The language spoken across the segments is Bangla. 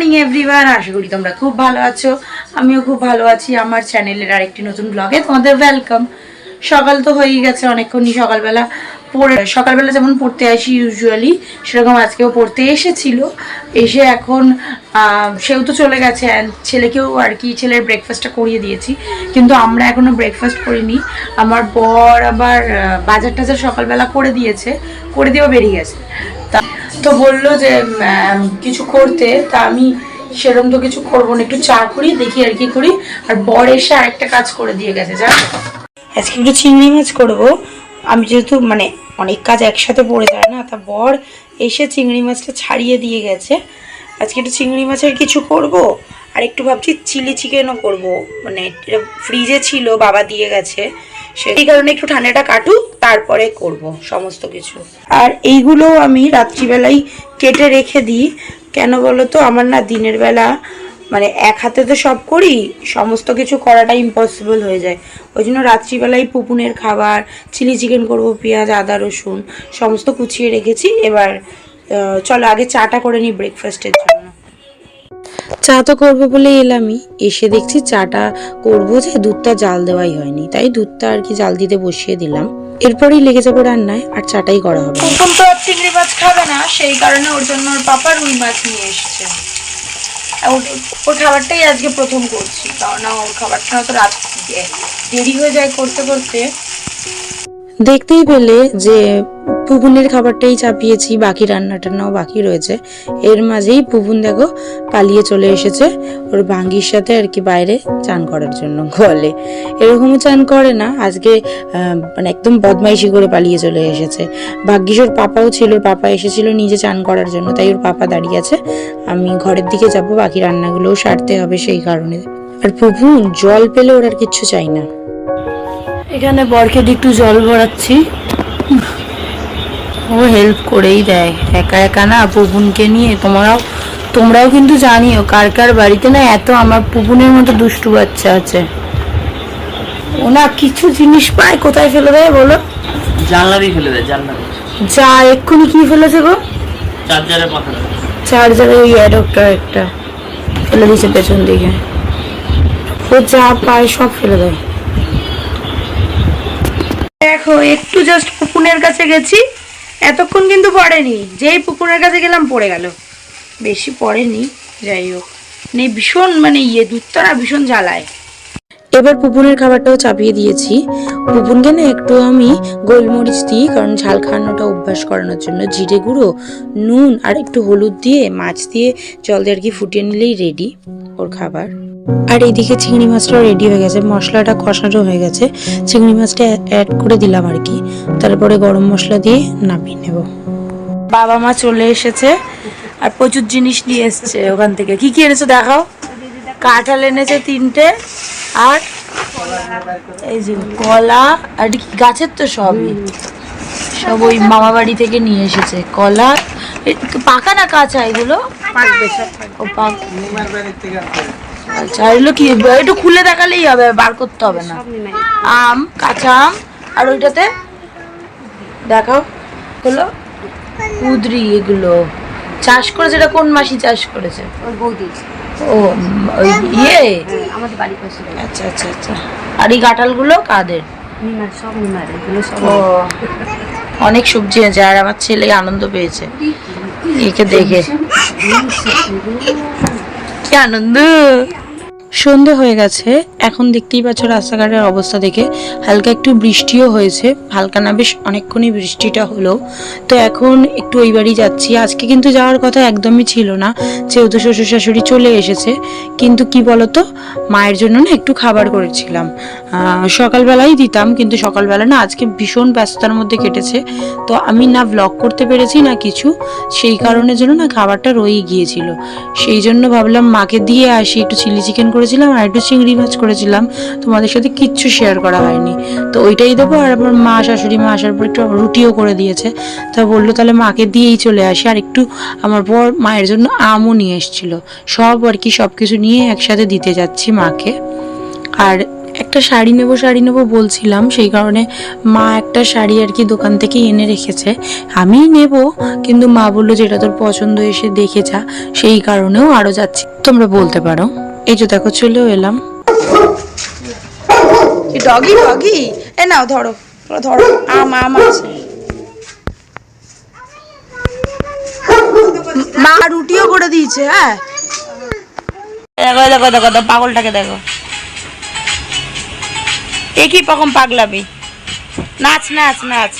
মর্নিং এভরিওয়ান আশা করি তোমরা খুব ভালো আছো। আমিও খুব ভালো আছি। আমার চ্যানেলের আরেকটি নতুন ব্লগে তোমাদের ওয়েলকাম সকাল তো হয়েই গেছে অনেকক্ষণই সকালবেলা পড়ে সকালবেলা যেমন পড়তে আসি ইউজুয়ালি সেরকম আজকেও পড়তে এসেছিল। এসে এখন সেও তো চলে গেছে ছেলেকেও আর কি ছেলের ব্রেকফাস্টটা করিয়ে দিয়েছি। কিন্তু আমরা এখনও ব্রেকফাস্ট করিনি। আমার বর আবার বাজার টাজার সকালবেলা করে দিয়েছে। করে দিয়েও বেরিয়ে গেছে। তা তো বলল যে কিছু করতে। তা আমি সেরকম তো কিছু করব না, একটু চা করি, দেখি আর কি করি। আর বর এসে আরেকটা কাজ করে দিয়ে গেছে, যা। আজকে একটু চিংড়ি মাছ করব। আমি যেহেতু মানে অনেক কাজ একসাথে পড়ে যায় না, তা বর এসে চিংড়ি মাছটা ছাড়িয়ে দিয়ে গেছে। আজকে একটু চিংড়ি মাছের কিছু করব, আর একটু ভাবছি চিলি চিকেনও করব। মানে ফ্রিজে ছিল, বাবা দিয়ে গেছে। সেই কারণে একটু ঠান্ডাটা কাটুক, তারপরে করব সমস্ত কিছু। আর এইগুলো আমি রাত্রিবেলাই কেটে রেখে দিই। কেন বলো তো আমার না দিনের বেলা মানে এক হাতে তো সব করি, সমস্ত কিছু করাটা ইম্পসিবল হয়ে যায়। ওই জন্য রাত্রিবেলায় পুপুনের খাবার, চিলি চিকেন করব, পেঁয়াজ, আদা, রসুন, সমস্ত কুচিয়ে রেখেছি। এবার চলো আগে চাটা করে নিই ব্রেকফাস্টের জন্য। চা তো করব বলে এলামই এসে দেখছি চাটা করব যে দুধটা জাল দেওয়াই হয়নি। তাই দুধটা আর কি জাল দিতে বসিয়ে দিলাম। এরপরেই লেগে যাব রান্নায় আর চাটাই করা হবে। কুকুন তো আর চিংড়ি মাছ খাবে না সেই কারণে ওর জন্য ওর পাপা রুই মাছ নিয়ে এসেছে। ওর ওর খাবারটাই আজকে প্রথম করছি কারণ ওর খাবারটা তো রাত দেরি হয়ে যায় করতে করতে। দেখতেই পেলে যে পুপুনের খাবারটাই চাপিয়েছি, বাকি রান্না টান্নাও বাকি রয়েছে। এর মাঝেই পুপুন দেখো পালিয়ে চলে এসেছে, ওর ভাঙ্গির সাথে আর কি বাইরে চান করার জন্য গলে এরকমও চান করে না, আজকে মানে একদম বদমাইশি করে পালিয়ে চলে এসেছে। ভাগ্যিস ওর পাপাও ছিল, পাপা এসেছিল নিজে চান করার জন্য, তাই ওর পাপা দাঁড়িয়ে আছে। আমি ঘরের দিকে যাব, বাকি রান্নাগুলোও সারতে হবে সেই কারণে। আর পুপুন জল পেলে ওর আর কিচ্ছু চাই না। এখানে বরকে একটু জল ভরাচ্ছি। ও হেল্প করেই দেয়। একা একা না পুপুনকে নিয়ে তোমরাও তোমরাও কিন্তু জানিও কার কার বাড়িতে না এত আমার পুপুনের মতো দুষ্টু বাচ্চা আছে। ও না কিছু জিনিস পায় কোথায় ফেলে দেয় বলো? জানলা দিয়ে ফেলে দেয় জানলা যা এক্ষুনি কি ফেলেছে গো? চার্জারের মাথা চার্জারে ওই অ্যাডপ্টার একটা ফেলে দিয়েছে পেছন দিকে। ও যা পায় সব ফেলে দেয়। দেখো একটু জাস্ট পুকুনের কাছে গেছি। এতক্ষণ কিন্তু পড়েনি। যেই পুকুরের কাছে গেলাম পড়ে গেল। বেশি পড়েনি, যাই হোক। মানে ভীষণ মানে ইয়ে দুধটা ভীষণ জ্বালায়। এবার পুপুনের খাবারটাও চাপিয়ে দিয়েছি। পুপুনকে না একটু আমি গোলমরিচ দিই, কারণ ঝাল খাওয়ানোটা অভ্যাস করানোর জন্য। জিরে গুঁড়ো, নুন আর একটু হলুদ দিয়ে, মাছ দিয়ে জল দিয়ে আর কি ফুটিয়ে নিলেই রেডি ওর খাবার। আর এইদিকে চিংড়ি মাছটাও রেডি হয়ে গেছে মশলাটা কষানো হয়ে গেছে। চিংড়ি মাছটা অ্যাড করে দিলাম আর কি। তারপরে গরম মশলা দিয়ে নামিয়ে নেব। বাবা মা চলে এসেছে আর প্রচুর জিনিস নিয়ে এসেছে ওখান থেকে। কি কি এনেছো দেখাও? কাঁঠাল এনেছে তিনটে আর এই যে কলা আর কি গাছের তো সবই সব ওই মামা বাড়ি থেকে নিয়ে এসেছে। কলা পাকা না কাঁচা এগুলো? ও পাক। আচ্ছা এগুলো কি? একটু খুলে দেখালেই হবে বার করতে হবে না। আম কাঁচা আম আর ওইটাতে দেখাও। হলো কুদরি এগুলো। চাষ করেছে? এটা কোন মাসি চাষ করেছে? ওর বৌদি। ও ইয়ে? আমাদের বাড়ির পাশে। আচ্ছা আচ্ছা আচ্ছা। আর এই কাঁঠালগুলো কাদের? সব এগুলো সব ও অনেক সবজি আছে আর আমার ছেলে আনন্দ পেয়েছে। একে দেখে। কি আনন্দ? সন্ধে হয়ে গেছে, এখন দেখতেই পাচ্ছ রাস্তাঘাটের অবস্থা দেখে। হালকা একটু বৃষ্টিও হয়েছে, হালকা না, বেশ অনেকক্ষণই বৃষ্টিটা হলো। তো এখন একটু ওই বাড়ি যাচ্ছি। আজকে কিন্তু যাওয়ার কথা একদমই ছিল না, যেহেতু শ্বশুর শাশুড়ি চলে এসেছে। কিন্তু কি বলতো, মায়ের জন্য না একটু খাবার করেছিলাম। সকালবেলাই দিতাম, কিন্তু সকালবেলা না আজকে ভীষণ ব্যস্ততার মধ্যে কেটেছে। তো আমি না ব্লগ করতে পেরেছি না কিছু, সেই কারণের জন্য না খাবারটা রয়েই গিয়েছিল। সেই জন্য ভাবলাম মাকে দিয়ে আসি, একটু চিলি চিকেন করেছিলাম আর একটু চিংড়ি মাছ করেছিলাম। তোমাদের সাথে কিচ্ছু শেয়ার করা হয়নি। তো ওইটাই দেবো আর আমার মা, শাশুড়ি মা আসার পর একটু রুটিও করে দিয়েছে। তা বলল তাহলে মাকে দিয়েই চলে আসি আর একটু আমার বর মায়ের জন্য আমও নিয়ে এসেছিল। সব আর কি সব কিছু নিয়ে একসাথে দিতে যাচ্ছি মাকে। আর একটা শাড়ি নেব শাড়ি নেব বলছিলাম। সেই কারণে মা একটা শাড়ি আর কি দোকান থেকে এনে রেখেছে। আমিই নেব কিন্তু মা বলল যেটা তোর পছন্দ এসে দেখে যা। সেই কারণেও আরও যাচ্ছি। তোমরা বলতে পারো। এই যে দেখো চলেও এলাম। ডগি ডগি এ নাও ধরো। ধরো, ধরো। আম আম আছে। মা রুটিও করে দিয়েছে হ্যাঁ? দেখো দেখো দেখো দেখো পাগলটাকে দেখো। নাচ নাচ নাচ।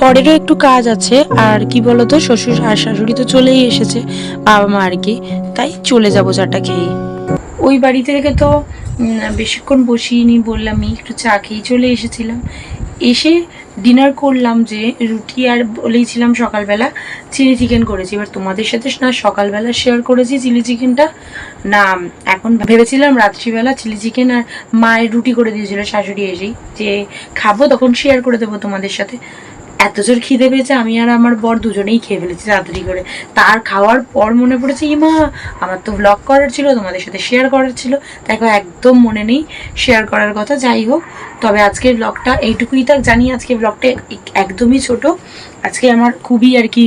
পরেরও একটু কাজ আছে, আর কি বলতো, শ্বশুর আর শাশুড়ি তো চলেই এসেছে, বাবা মা আর কি। তাই চলে যাব চাটা খেয়ে ওই বাড়িতে রেখে তো বেশিক্ষণ বসিয়ে নি বললামই একটু চা খেয়ে চলে এসেছিলাম। এসে ডিনার করলাম যে রুটি আর বলেইছিলাম সকালবেলা, চিলি চিকেন করেছি। এবার তোমাদের সাথে না সকালবেলা শেয়ার করেছি চিলি চিকেনটা না, এখন ভেবেছিলাম রাত্রিবেলা চিলি চিকেন আর মায়ের রুটি করে দিয়েছিল শাশুড়ি এসেই। যে খাব তখন শেয়ার করে দেবো তোমাদের সাথে। এত জোর খিদে পেয়েছে, আমি আর আমার বর দুজনেই খেয়ে ফেলেছি তাড়াতাড়ি করে। তার খাওয়ার পর মনে পড়েছে, ইমা, আমার তো ব্লগ করার ছিল, তোমাদের সাথে শেয়ার করার ছিল। দেখো, একদম মনে নেই শেয়ার করার কথা, যাই হোক। তবে আজকের ব্লগটা এইটুকুই থাক জানি আজকে ব্লগটা একদমই ছোট। আজকে আমার খুবই আর কি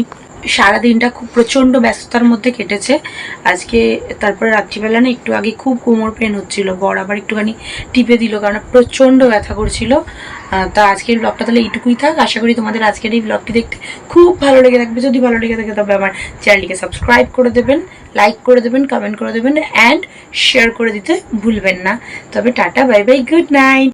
সারাদিনটা খুব প্রচণ্ড ব্যস্ততার মধ্যে কেটেছে। আজকে তারপরে রাত্রিবেলা না একটু আগে খুব কোমর পেন হচ্ছিল বড় আবার একটুখানি টিপে দিল কারণ প্রচণ্ড ব্যথা করছিল। তা আজকের ব্লগটা তাহলে এইটুকুই থাক। আশা করি তোমাদের আজকের এই ব্লগটি দেখতে খুব ভালো লেগে থাকবে। যদি ভালো লেগে থাকে তবে আমার চ্যানেলটিকে সাবস্ক্রাইব করে দেবেন লাইক করে দেবেন কমেন্ট করে দেবেন অ্যান্ড শেয়ার করে দিতে ভুলবেন না। তবে tata bye bye good night